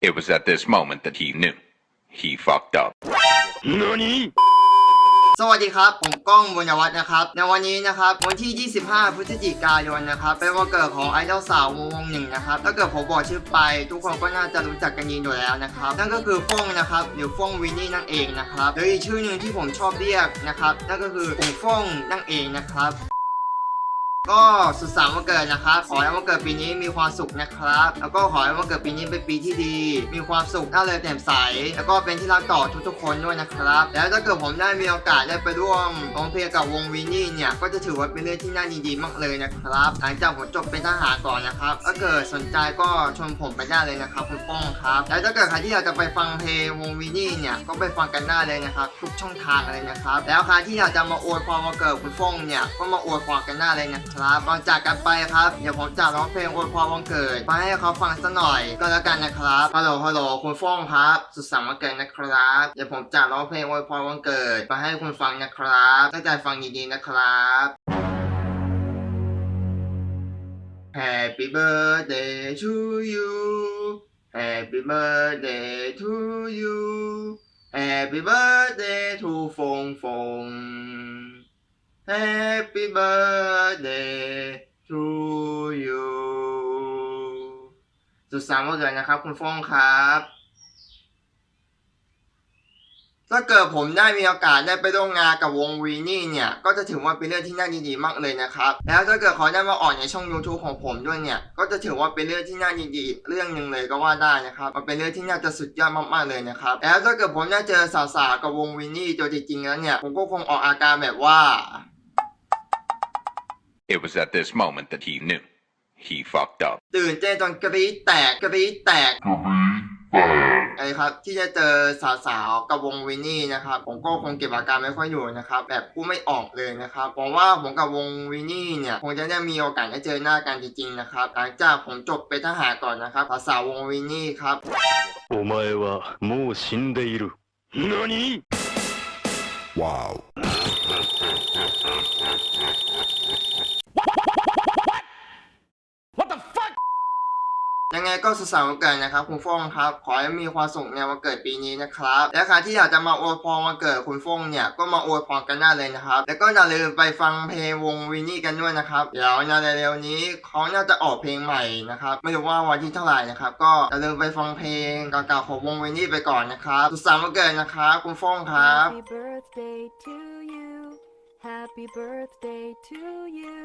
It was at this moment that he knew. He fucked up. สวัสดีครับ ผมก้องบุญวัฒน์นะครับ ในวันนี้นะครับ วันที่ 25 พฤศจิกายนนะครับ เป็นวันเกิดของไอดอลสาววงวงหนึ่งนะครับ ถ้าเกิดผมบอกชื่อไป ทุกคนก็น่าจะรู้จักกันดีอยู่แล้วนะครับ นั่นก็คือฟงนะครับ หรือฟงวินนี่นั่นเองนะครับหรืออีกชื่อหนึ่งที่ผมชอบเรียกนะครับ นั่นก็คือผงฟงนั่นเองนะครับ ก็สุดสามวันเกิดนะครับ ขอให้วันเกิดปีนี้มีความสุขนะครับ แล้วก็ขอให้วันเกิดปีนี้เป็นปีที่ดี มีความสุขน่าเลยแจ่มใส แล้วก็เป็นที่รักต่อทุกๆคนด้วยนะครับ แล้วถ้าเกิดผมได้มีโอกาสได้ไปร่วมร้องเพลงกับวงวินนี่เนี่ย ก็จะถือว่าเป็นเรื่องที่น่ายินดีมากเลยนะครับ หลังจากผมจบเป็นทหารก่อนนะครับ ถ้าเกิดสนใจก็ชวนผมไปได้เลยนะครับคุณป้องครับ แล้วถ้าเกิดใครที่อยากจะไปฟังเพลงวงวินนี่เนี่ย ก็ไปฟังกันได้เลยนะครับ ทุกช่องทางเลยนะครับ แล้วใครที่อยากจะมาอวยพรวันเกิดคุณฟ้องเนี่ย ก็มาอวยพรกันได้เลยนะครับก่อนจากกันไปครับเดี๋ยวผมจะร้องเพลงอวยพรวันเกิดมาให้เขาฟังสักหน่อยก็แล้วกันนะครับฮัลโหลฮัลโหลคุณฟ้องครับ สุดสันต์วันเกิดนะครับเดี๋ยวผมจะร้องเพลงอวยพรวันเกิดมาให้คุณฟังนะครับตั้งใจฟังดีๆนะครับ Happy birthday to you Happy birthday to you Happy birthday to ฟงฟง Happy birthday to you สุดสามวันเกิดนะครับ คุณฟงครับ ถ้าเกิดผมได้มีโอกาสได้ไปร่วมงานกับวงวีนี่เนี่ย ก็จะถือว่าเป็นเรื่องที่น่ายินดีมากเลยนะครับ แล้วถ้าเกิดเขาได้มาออกในช่อง YouTube ของผมด้วยเนี่ย ก็จะถือว่าเป็นเรื่องที่น่าดีอีกเรื่องหนึ่งเลยก็ว่าได้นะครับมันเป็นเรื่องที่น่าจะสุดยอดมากๆเลยนะครับ แล้วถ้าเกิดผมได้เจอสาวๆกับวงวีนี่ตัวจริงๆแล้วเนี่ย ผมก็คงออกอาการแบบว่า It was at this moment that he knew. He fucked up. ตื่นเต้นจนกรี๊ดแตกกรี๊ดแตกไอ้ครับ ที่จะเจอสาวๆกับวงวินนี่นะครับ ผมก็คงเก็บอาการไม่ค่อยอยู่นะครับ แบบพูดไม่ออกเลยนะครับผมว่าผมกับวงวินนี่เนี่ยคงจะได้มีโอกาสได้เจอหน้ากันจริงๆนะครับ หลังจากผมจบเป็นทหารก่อนนะครับภาษาวงวินนี่ครับ お前はもう死んでいる。何 Wow. ยังไงก็สุสันต์วันเกิดนะครับคุณฟงครับ ขอให้มีความสุขในวันเกิดปีนี้นะครับ และใครที่อยากจะมาอวยพรวันเกิดคุณฟงเนี่ยก็มาอวยพรกันได้เลยนะครับ แล้วก็อย่าลืมไปฟังเพลงวงวินนี่กันด้วยนะครับ เดี๋ยวในเร็วๆนี้เขาน่าจะออกเพลงใหม่นะครับ ไม่รู้ว่าวันที่เท่าไหร่นะครับ ก็อย่าลืมไปฟังเพลงเก่าๆของวงวินนี่ไปก่อนนะครับ สุสันต์วันเกิดนะครับคุณฟงครับ Happy birthday to you. Happy birthday to you.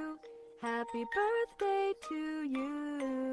Happy birthday to you.